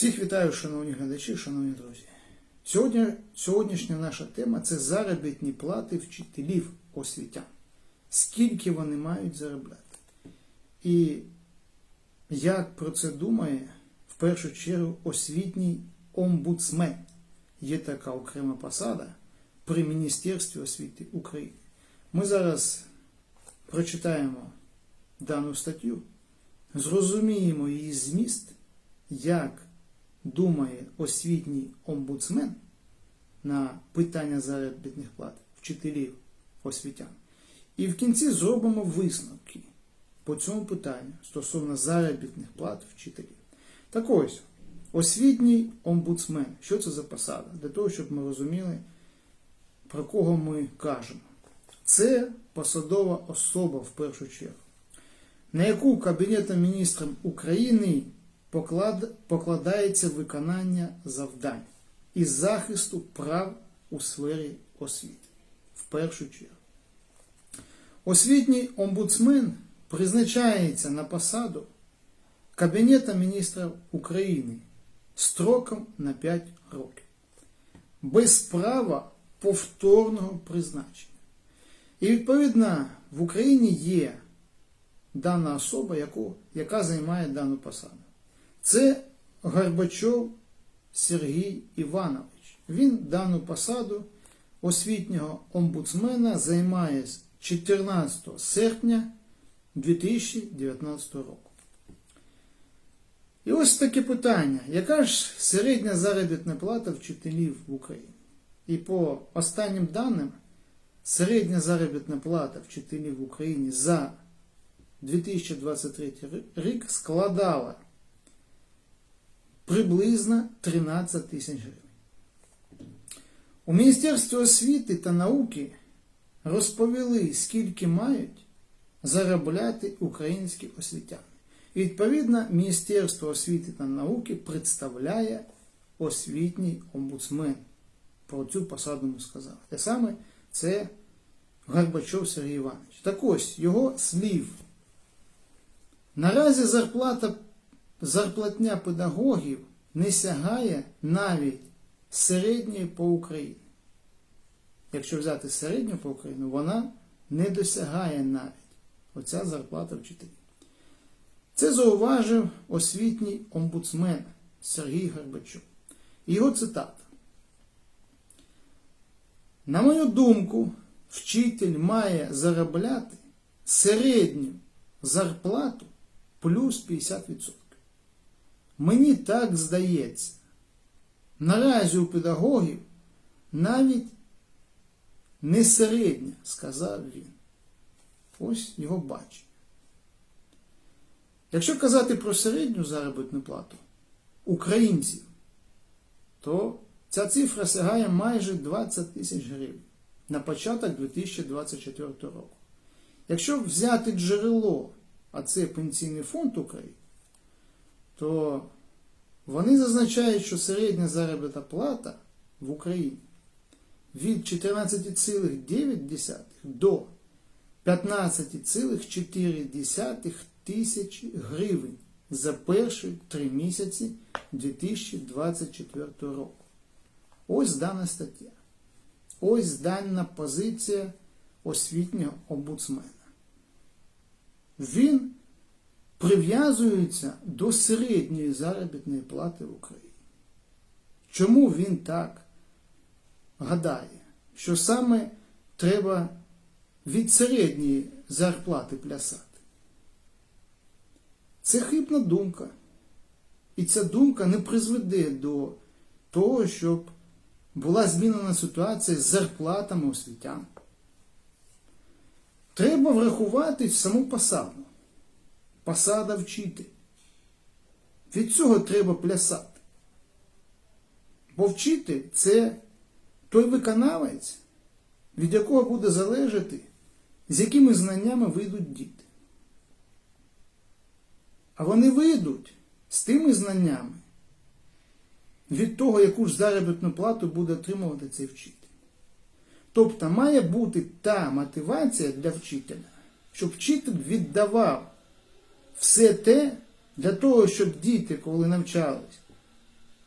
Всіх вітаю, шановні глядачі, шановні друзі. Сьогодні, сьогоднішня наша тема це заробітні плати вчителів освітян. Скільки вони мають заробляти? І як про це думає в першу чергу освітній омбудсмен. Є така окрема посада при Міністерстві освіти України. Ми зараз прочитаємо дану статтю, зрозуміємо її зміст, як думає освітній омбудсмен на питання заробітних плат вчителів освітян. І в кінці зробимо висновки по цьому питанню стосовно заробітних плат вчителів. Так ось, освітній омбудсмен. Що це за посада? Для того, щоб ми розуміли, про кого ми кажемо. Це посадова особа в першу чергу, на яку Кабінетом міністрів України поклад... покладається виконання завдань і захисту прав у сфері освіти. В першу чергу. Освітній омбудсмен призначається на посаду Кабінетом міністрів України строком на 5 років, без права повторного призначення. І відповідно в Україні є дана особа, яку, яка займає дану посаду. Це Горбачов Сергій Іванович. Він дану посаду освітнього омбудсмена займає з 14 серпня 2019 року. І ось таке питання: яка ж середня заробітна плата вчителів в Україні? І по останнім даним, середня заробітна плата вчителів в Україні за 2023 рік складала приблизно 13 тисяч гривень. У Міністерстві освіти та науки розповіли, скільки мають заробляти українські освітяни. І відповідно, Міністерство освіти та науки представляє освітній омбудсмен. Про цю посаду ми сказали. Те саме це Горбачов Сергій Іванович. Так ось його слів. Наразі зарплата, зарплатня педагогів не сягає навіть середньої по Україні. Якщо взяти середню по Україні, вона не досягає навіть оця зарплата вчителів. Це зауважив освітній омбудсмен Сергій Горбачов. Його цитата. На мою думку, вчитель має заробляти середню зарплату плюс 50%. Мені так здається. Наразі у педагогів навіть не середня, сказав він. Ось його бачення. Якщо казати про середню заробітну плату українців, то ця цифра сягає майже 20 тисяч гривень на початок 2024 року. Якщо взяти джерело, а це Пенсійний фонд України, то вони зазначають, що середня заробітна плата в Україні від 14,9 до 15,4 тисяч гривень за перші три місяці 2024 року. Ось дана стаття. Ось дана позиція освітнього омбудсмена. Він прив'язується до середньої заробітної плати в Україні. Чому він так гадає, що саме треба від середньої зарплати плясати? Це хибна думка. І ця думка не призведе до того, щоб була змінена ситуація з зарплатами освітян. Треба врахувати саму посаду. Посада вчитель. Від цього треба плясати. Бо вчитель це той виконавець, від якого буде залежати, з якими знаннями вийдуть діти. А вони вийдуть з тими знаннями від того, яку ж заробітну плату буде отримувати цей вчитель. Тобто має бути та мотивація для вчителя, щоб вчитель віддавав все те для того, щоб діти, коли навчались,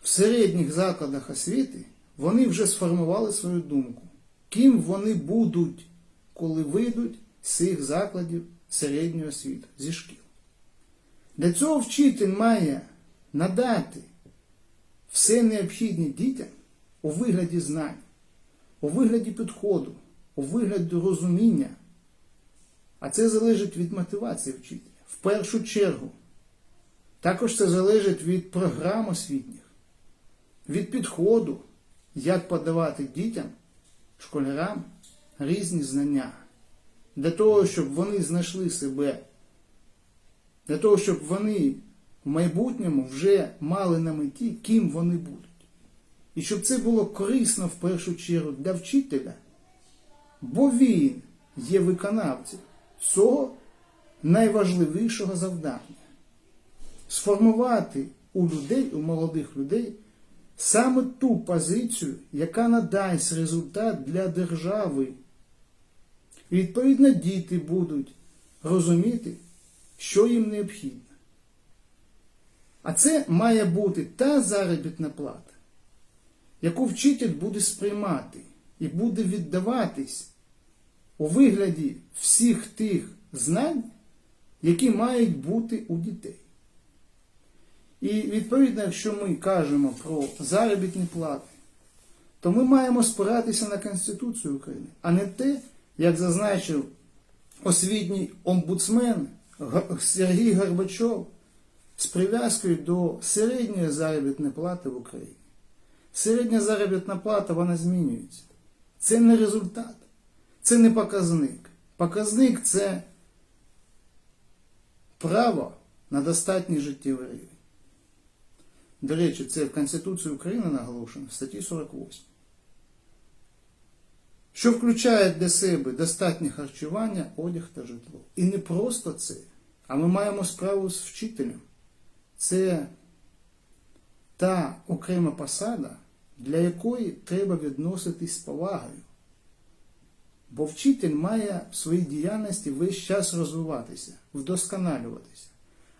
в середніх закладах освіти вони вже сформували свою думку, ким вони будуть, коли вийдуть з цих закладів середньої освіти, зі шкіл. Для цього вчитель має надати все необхідне дітям у вигляді знань, у вигляді підходу, у вигляді розуміння. А це залежить від мотивації вчителя. В першу чергу. Також це залежить від програм освітніх, від підходу, як подавати дітям, школярам різні знання. Для того, щоб вони знайшли себе, для того, щоб вони в майбутньому вже мали на меті, ким вони будуть. І щоб це було корисно в першу чергу для вчителя, бо він є виконавцем цього найважливішого завдання сформувати у людей, у молодих людей, саме ту позицію, яка надасть результат для держави. І відповідно діти будуть розуміти, що їм необхідно. А це має бути та заробітна плата, яку вчитель буде сприймати і буде віддаватись у вигляді всіх тих знань, які мають бути у дітей. І відповідно, якщо ми кажемо про заробітні плати, то ми маємо спиратися на Конституцію України, а не те, як зазначив освітній омбудсмен Сергій Горбачов з прив'язкою до середньої заробітної плати в Україні. Середня заробітна плата вона змінюється. Це не результат, це не показник. Показник це право на достатній життєвий рівень. До речі, це в Конституції України наголошено в статті 48. Що включає для себе достатнє харчування, одяг та житло. І не просто це, а ми маємо справу з вчителем. Це та окрема посада, для якої треба відноситись з повагою. Бо вчитель має в своїй діяльності весь час розвиватися, вдосконалюватися.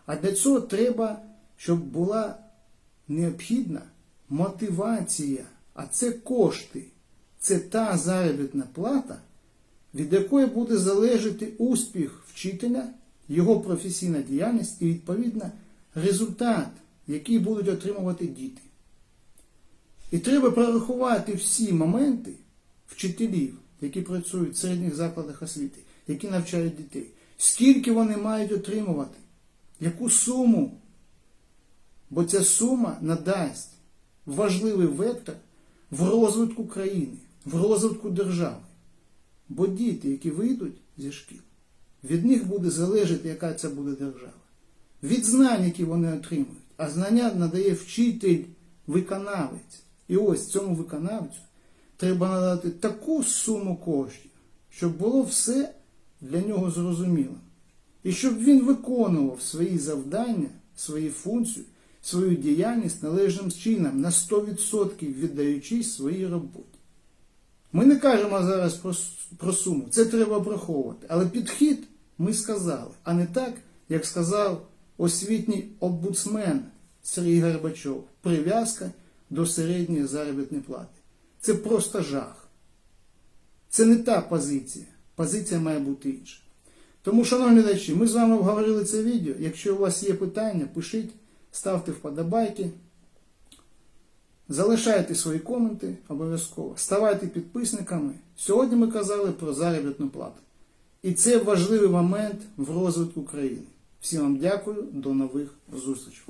А для цього треба, щоб була необхідна мотивація, а це кошти. Це та заробітна плата, від якої буде залежати успіх вчителя, його професійна діяльність і, відповідно, результат, який будуть отримувати діти. І треба прорахувати всі моменти вчителів, які працюють в середніх закладах освіти, які навчають дітей, скільки вони мають отримувати, яку суму. Бо ця сума надасть важливий вектор в розвитку країни, в розвитку держави. Бо діти, які вийдуть зі шкіл, від них буде залежати, яка це буде держава. Від знань, які вони отримують. А знання надає вчитель, виконавець. І ось цьому виконавцю треба надати таку суму коштів, щоб було все для нього зрозуміло. І щоб він виконував свої завдання, свої функції, свою діяльність належним чином на 100% віддаючись своїй роботі. Ми не кажемо зараз про, про суму, це треба враховувати. Але підхід ми сказали, а не так, як сказав освітній омбудсмен Сергій Горбачов, прив'язка до середньої заробітної плати. Це просто жах. Це не та позиція. Позиція має бути інша. Тому, шановні глядачі, ми з вами обговорили це відео. Якщо у вас є питання, пишіть, ставте вподобайки. Залишайте свої коменти обов'язково. Ставайте підписниками. Сьогодні ми казали про заробітну плату. І це важливий момент в розвитку країни. Всім вам дякую, до нових зустрічей.